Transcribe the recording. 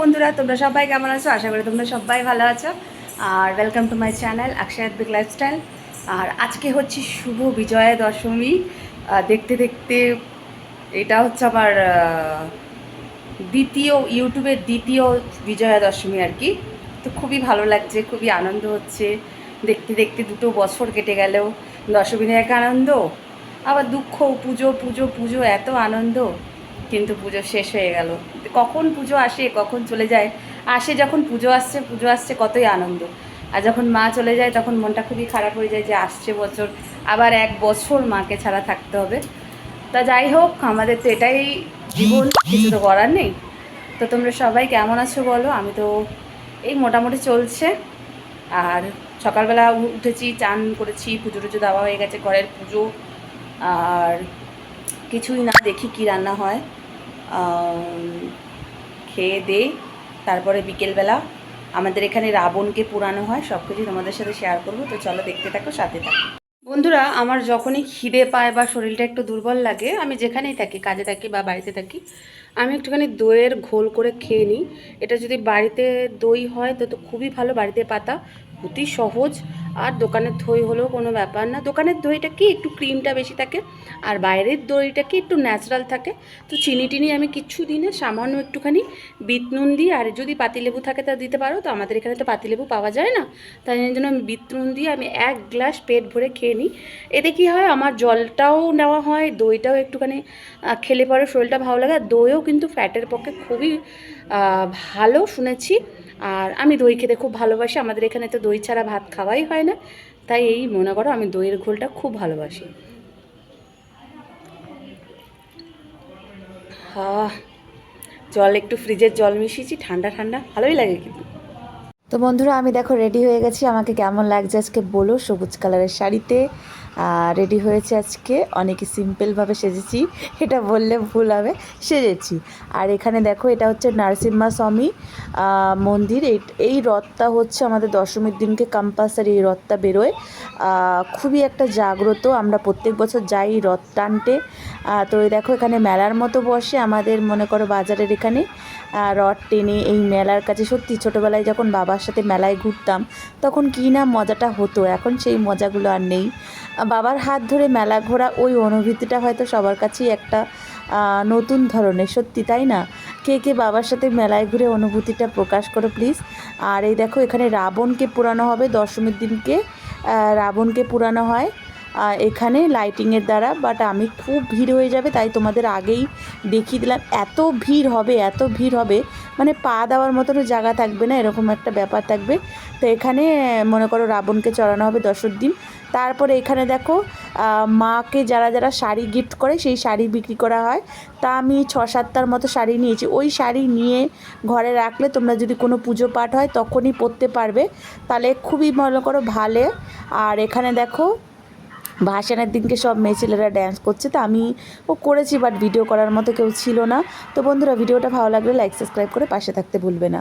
বন্ধুরা, তোমরা সবাই কেমন আছো? আশা করি তোমরা সবাই ভালো আছো। আর welcome to my channel Akshay lifestyle আর আজকে হচ্ছে শুভ বিজয়া দশমী। দেখতে দেখতে এটা হচ্ছে আমার দ্বিতীয়, ইউটিউবের দ্বিতীয় বিজয়া দশমী আর কি। তো খুবই ভালো লাগছে, খুবই আনন্দ হচ্ছে। দেখতে দেখতে দুটো বছর কেটে গেলেও দশমীর এক আনন্দ, আবার দুঃখ, পুজো পুজো পুজো, এত আনন্দ। কিন্তু পুজো শেষ হয়ে গেল। কখন পুজো আসে, কখন চলে যায়, আসে যখন পুজো আসছে পুজো আসছে কতই আনন্দ। আর যখন মা চলে যায়, তখন মনটা খুবই খারাপ হয়ে যায় যে আসছে বছর, আবার এক বছর মাকে ছাড়া থাকতে হবে। তা যাই হোক, আমাদের তো এটাই জীবন, কিছু তো করার নেই। তো তোমরা সবাই কেমন আছো বলো? আমি তো এই মোটামুটি চলছে। আর সকালবেলা উঠেছি, চান করেছি পুজো টুজো দেওয়া হয়ে গেছে, ঘরের পুজো। আর কিছুই না দেখি কি রান্না হয়। খেয়ে দে, তারপরে বিকেলবেলা আমাদের এখানে রাবণকে পুরানো হয় সব কিছু তোমাদের সাথে শেয়ার করব। তো চলো দেখতে থাকো, সাথে থাকো। বন্ধুরা, আমার যখনই খিদে পায় বা শরীরটা একটু দুর্বল লাগে, আমি যেখানেই থাকি, কাজে থাকি বা বাড়িতে থাকি, আমি একটুখানি দইয়ের ঘোল করে খেয়ে নিই। এটা যদি বাড়িতে দই হয়, তো তো খুবই ভালো বাড়িতে পাতা। অতি সহজ। আর দোকানের দই হলেও কোনো ব্যাপার না। দোকানের দইটা কি? একটু ক্রিমটা বেশি থাকে। আর বাইরের দইটা কি? একটু ন্যাচারাল থাকে। তো চিনি টিনি আমি কিচ্ছু দিই না। সামান্য একটুখানি বিট নুন দিই। আর যদি পাতিলেবু থাকে তা দিতে পারো। তো আমাদের এখানে তো পাতিলেবু পাওয়া যায় না। তাই জন্য আমি বিট নুন দিয়ে আমি এক গ্লাস পেট ভরে খেয়ে নিই। এতে কী হয়? আমার জলটাও নেওয়া হয়। দইটাও একটুখানি খেলে পরে শরীরটা ভালো লাগে। আর দইও কিন্তু ফ্যাটের পক্ষে খুবই ভালো শুনেছি। আর আমি দই খেতে খুব ভালোবাসি। আমাদের এখানে তো দই ছাড়া ভাত খাওয়াই হয় না। তাই এই মনে করো আমি দইয়ের ঘোলটা খুব ভালোবাসি। হা, জল একটু ফ্রিজের জল মিশিয়েছি, ঠান্ডা ঠান্ডা, ভালোই লাগে কিন্তু। তো বন্ধুরা, আমি দেখো রেডি হয়ে গেছি। আমাকে কেমন লাগছে আজকে বলো, সবুজ কালারের শাড়িতে। রেডি হয়েছে আজকে, অনেকে সিম্পলভাবে সেজেছি। এটা বললে ভুল হবে, সেজেছি। আর এখানে দেখো, এটা হচ্ছে নারসিম্মা স্বামী মন্দির। এই রথটা হচ্ছে আমাদের দশমীর দিনকে কম্পালসারি এই রথটা বেরোয়। খুবই একটা জাগ্রত। আমরা প্রত্যেক বছর যাই রথ টানতে। তো এই দেখো, এখানে মেলার মতো বসে আমাদের মনে করো বাজারের এখানে রথ টেনে এই মেলার কাছে সত্যি ছোটোবেলায় যখন বাবার সাথে মেলায় ঘুরতাম, তখন কী না মজাটা হতো? এখন সেই মজাগুলো আর নেই। বাবার হাত ধরে মেলা ঘোরা ওই অনুভূতিটা হয়তো সবার কাছেই একটা নতুন ধরনের। সত্যি, তাই না? কে কে বাবার সাথে মেলায় ঘুরে অনুভূতিটা প্রকাশ করো প্লিজ। আর এই দেখো, এখানে রাবণকে পুরানো হবে, দশমীর দিনকে রাবণকে পুরানো হয়। এখানে লাইটিংয়ের দ্বারা বাট আমি খুব ভিড় হয়ে যাবে, তাই তোমাদের আগেই দেখিয়ে দিলাম। এত ভিড় হবে, এত ভিড় হবে মানে পা দেওয়ার মতনও জায়গা থাকবে না, এরকম একটা ব্যাপার থাকবে। তো এখানে, মনে করো, রাবণকে চড়ানো হবে দশর দিন। তারপরে এখানে দেখো মাকে যারা যারা শাড়ি গিফট করে, সেই শাড়ি বিক্রি করা হয়। তা আমি ছ সাতটার মতো শাড়ি নিয়েছি। ওই শাড়ি নিয়ে ঘরে রাখলে তোমরা যদি কোনো পুজো পাঠ হয়, তখনই পরতে পারবে। তাহলে খুবই, মনে করো, ভালো। আর এখানে দেখো ভাসানের দিনকে সব মেয়ে ছেলেরা ড্যান্স করছে, তো আমি ও করেছি বাট ভিডিও করার মতো কেউ ছিল না। তো বন্ধুরা ভিডিওটা ভালো লাগলে লাইক সাবস্ক্রাইব করে পাশে থাকতে ভুলবে না।